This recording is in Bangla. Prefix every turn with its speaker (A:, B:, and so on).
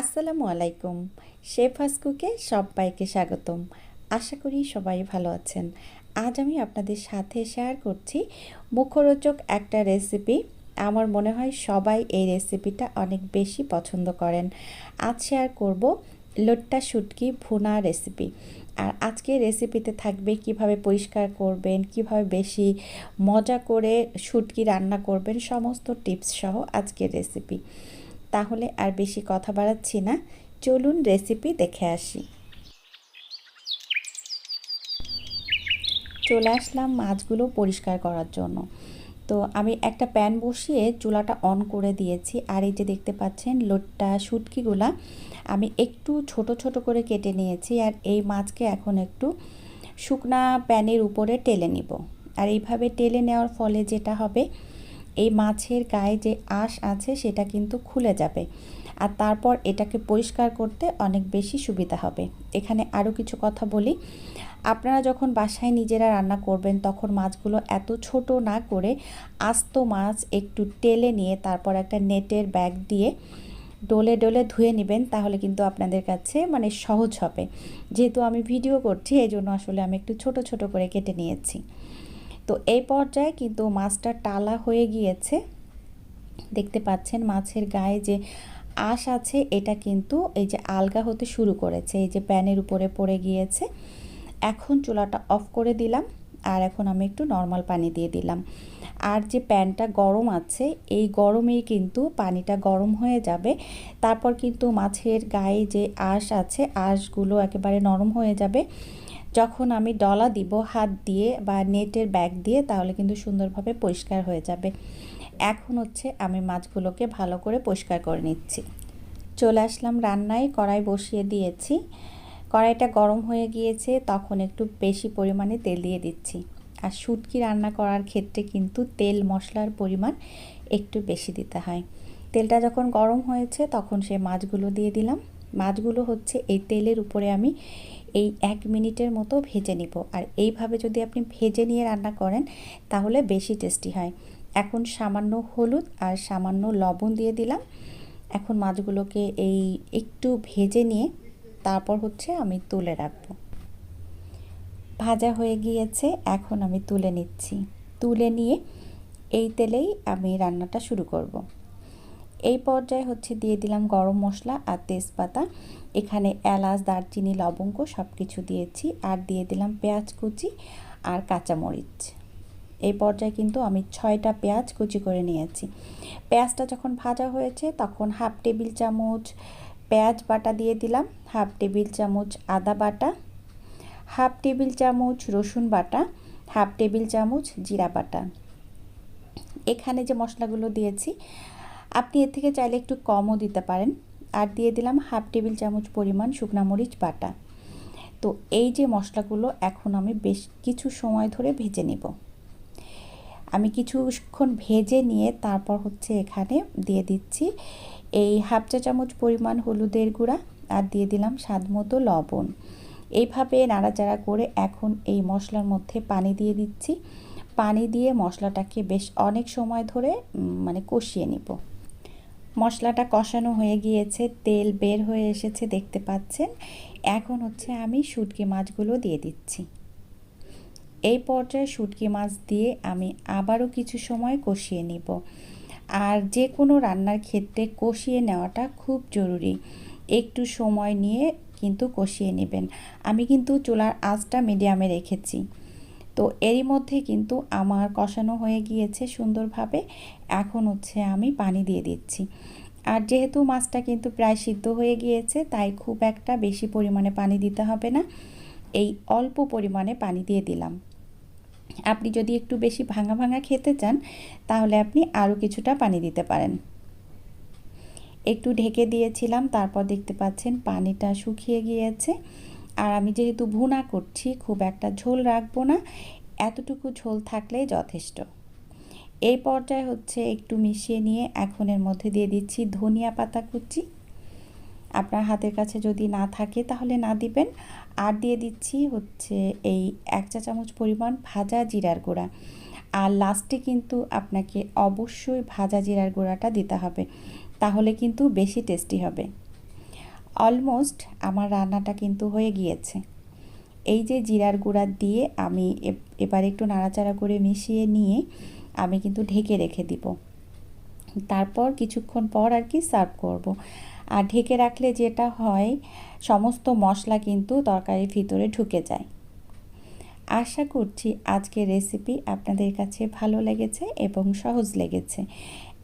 A: আসসালামু আলাইকুম। শেফ হাসকুকে সবাইকে স্বাগতম। আশা করি সবাই ভালো আছেন। আজ আমি আপনাদের সাথে শেয়ার করছি মুখরোচক একটা রেসিপি আমার মনে হয় সবাই এই রেসিপিটা অনেক বেশি পছন্দ করেন। আজ শেয়ার করব লোট্টা শুটকি ভুনা রেসিপি আর আজকে রেসিপিতে থাকবে কীভাবে পরিষ্কার করবেন, কীভাবে বেশি মজা করে শুটকি রান্না করবেন, সমস্ত টিপস সহ আজকের রেসিপি তাহলে আর বেশি কথা বাড়াচ্ছি না। চলুন রেসিপি দেখে আসি। চলে আসলাম মাছগুলো পরিষ্কার করার জন্য। তো আমি একটা প্যান বসিয়ে চুলাটা অন করে দিয়েছি। আর এই যে দেখতে পাচ্ছেন, লোটটা শুটকিগুলা আমি একটু ছোট ছোট করে কেটে নিয়েছি। আর এই মাছকে এখন একটু শুকনা প্যানের উপরে টেলে নিব। আর এইভাবে টেলে নেওয়ার ফলে যেটা হবে এই মাছের গায়ে যে আঁশ আছে সেটা কিন্তু খুলে যাবে। আর তারপর এটাকে পরিষ্কার করতে অনেক বেশি সুবিধা হবে। এখানে আরও কিছু কথা বলি। আপনারা যখন বাসায় নিজেরা রান্না করবেন, তখন মাছগুলো এত ছোট না করে আস্ত মাছ একটু টেলে নিয়ে তারপর একটা নেটের ব্যাগ দিয়ে ডোলে ডোলে ধুয়ে নেবেন, তাহলে কিন্তু আপনাদের কাছে মানে সহজ হবে। যেহেতু আমি ভিডিও করছি এই জন্য আসলে আমি একটু ছোট ছোট করে কেটে নিয়েছি। তো এই পর্যায়ে কিন্তু মাছটা টালা হয়ে গিয়েছে। দেখতে পাচ্ছেন মাছের গায়ে যে আঁশ আছে, এটা কিন্তু এই যে আলগা হতে শুরু করেছে, এই যে প্যানের উপরে পড়ে গিয়েছে। এখন চুলাটা অফ করে দিলাম আর এখন আমি একটু নর্মাল পানি দিয়ে দিলাম। আর যে প্যানটা গরম আছে, এই গরমেই কিন্তু পানিটা গরম হয়ে যাবে। তারপর কিন্তু মাছের গায়ে যে আঁশ আছে, আঁশগুলো একেবারে নরম হয়ে যাবে। যখন আমি ডলা দিব, হাত দিয়ে বা নেটের ব্যাগ দিয়ে, তাহলে কিন্তু সুন্দরভাবে পরিষ্কার হয়ে যাবে। এখন হচ্ছে আমি মাছগুলোকে ভালো করে পরিষ্কার করে নিচ্ছি। চলে আসলাম রান্নায়, কড়াই বসিয়ে দিয়েছি। কড়াইটা গরম হয়ে গিয়েছে, তখন একটু বেশি পরিমাণে তেল দিয়ে দিচ্ছি। আর শুটকি রান্না করার ক্ষেত্রে কিন্তু তেল মশলার পরিমাণ একটু বেশি দিতে হয়। তেলটা যখন গরম হয়েছে, তখন সে মাছগুলো দিয়ে দিলাম। মাছগুলো হচ্ছে এই তেলের উপরে আমি এই এক মিনিটের মতো ভেজে নিব। আর এইভাবে যদি আপনি ভেজে নিয়ে রান্না করেন, তাহলে বেশি টেস্টি হয়। এখন সামান্য হলুদ আর সামান্য লবণ দিয়ে দিলাম। এখন মাছগুলোকে এই একটু ভেজে নিয়ে তারপর হচ্ছে আমি তুলে রাখব। ভাজা হয়ে গিয়েছে, এখন আমি তুলে নিচ্ছি। তুলে নিয়ে এই তেলেই আমি রান্নাটা শুরু করব। এই পর্যায়ে হচ্ছে দিয়ে দিলাম গরম মশলা আর তেজপাতা। এখানে এলাচ, দারচিনি, লবঙ্গ সব কিছু দিয়েছি আর দিয়ে দিলাম পেঁয়াজ কুচি আর কাঁচামরিচ। এই পর্যায়ে কিন্তু আমি ছয়টা পেঁয়াজ কুচি করে নিয়েছি। পেঁয়াজটা যখন ভাজা হয়েছে তখন হাফ টেবিল চামচ পেঁয়াজ বাটা দিয়ে দিলাম, হাফ টেবিল চামচ আদা বাটা, হাফ টেবিল চামচ রসুন বাটা, হাফ টেবিল চামচ জিরা বাটা। এখানে যে মশলাগুলো দিয়েছি আপনি এর থেকে চাইলে একটু কমও দিতে পারেন। আর দিয়ে দিলাম হাফ টেবিল চামচ পরিমাণ শুকনা মরিচ বাটা। তো এই যে মশলাগুলো এখন আমি বেশ কিছু সময় ধরে ভেজে নেব। আমি কিছুক্ষণ ভেজে নিয়ে তারপর হচ্ছে এখানে দিয়ে দিচ্ছি এই হাফ চা চামচ পরিমাণ হলুদের গুঁড়া আর দিয়ে দিলাম স্বাদ মতো লবণ। এইভাবে নাড়াচাড়া করে এখন এই মশলার মধ্যে পানি দিয়ে দিচ্ছি। পানি দিয়ে মশলাটাকে বেশ অনেক সময় ধরে মানে কষিয়ে নিব। মশলাটা কষানো হয়ে গিয়েছে, তেল বের হয়ে এসেছে দেখতে পাচ্ছেন। এখন হচ্ছে আমি শুটকি মাছগুলো দিয়ে দিচ্ছি। এই পর্যায়ে শুটকি মাছ দিয়ে আমি আবারও কিছু সময় কষিয়ে নিব। আর যে কোনো রান্নার ক্ষেত্রে কষিয়ে নেওয়াটা খুব জরুরি। একটু সময় নিয়ে কিন্তু কষিয়ে নেবেন। আমি কিন্তু চুলার আঁচটা মিডিয়ামে রেখেছি। তো এরই মধ্যে কিন্তু আমার কষানো হয়ে গিয়েছে সুন্দরভাবে। এখন হচ্ছে আমি পানি দিয়ে দিচ্ছি। আর যেহেতু মাছটা কিন্তু প্রায় সিদ্ধ হয়ে গিয়েছে, তাই খুব একটা বেশি পরিমাণে পানি দিতে হবে না। এই অল্প পরিমাণে পানি দিয়ে দিলাম। আপনি যদি একটু বেশি ভাঙা ভাঙা খেতে চান, তাহলে আপনি আরও কিছুটা পানি দিতে পারেন। একটু ঢেকে দিয়েছিলাম, তারপর দেখতে পাচ্ছেন পানিটা শুকিয়ে গিয়েছে। আর আমি যেহেতু ভুনা করছি, খুব একটা ঝোল রাখব না। এতটুকু ঝোল থাকলেই যথেষ্ট। এই পর্যায়ে হচ্ছে একটু মিশিয়ে নিয়ে এখন এর মধ্যে দিয়ে দিচ্ছি ধনিয়া পাতা কুচি। আপনার হাতের কাছে যদি না থাকে তাহলে না দিবেন। আর দিয়ে দিচ্ছি হচ্ছে এই এক চা চামচ পরিমাণ ভাজা জিরার গুঁড়া। আর লাস্টে কিন্তু আপনাকে অবশ্যই ভাজা জিরার গুঁড়াটা দিতে হবে। তাহলে কিন্তু বেশি টেস্টি হবে। অলমোস্ট আমার রান্নাটা কিন্তু হয়ে গিয়েছে। এই যে জিরার গুঁড়া দিয়ে আমি এবার একটু নাড়াচাড়া করে মিশিয়ে নিয়ে আমি কিন্তু ঢেকে রেখে দিব। তারপর কিছুক্ষণ পর আর কি সার্ভ করব। আর ঢেকে রাখলে যেটা হয়, সমস্ত মশলা কিন্তু তরকারির ভিতরে ঢুকে যায়। আশা করছি আজকের রেসিপি আপনাদের কাছে ভালো লেগেছে এবং সহজ লেগেছে।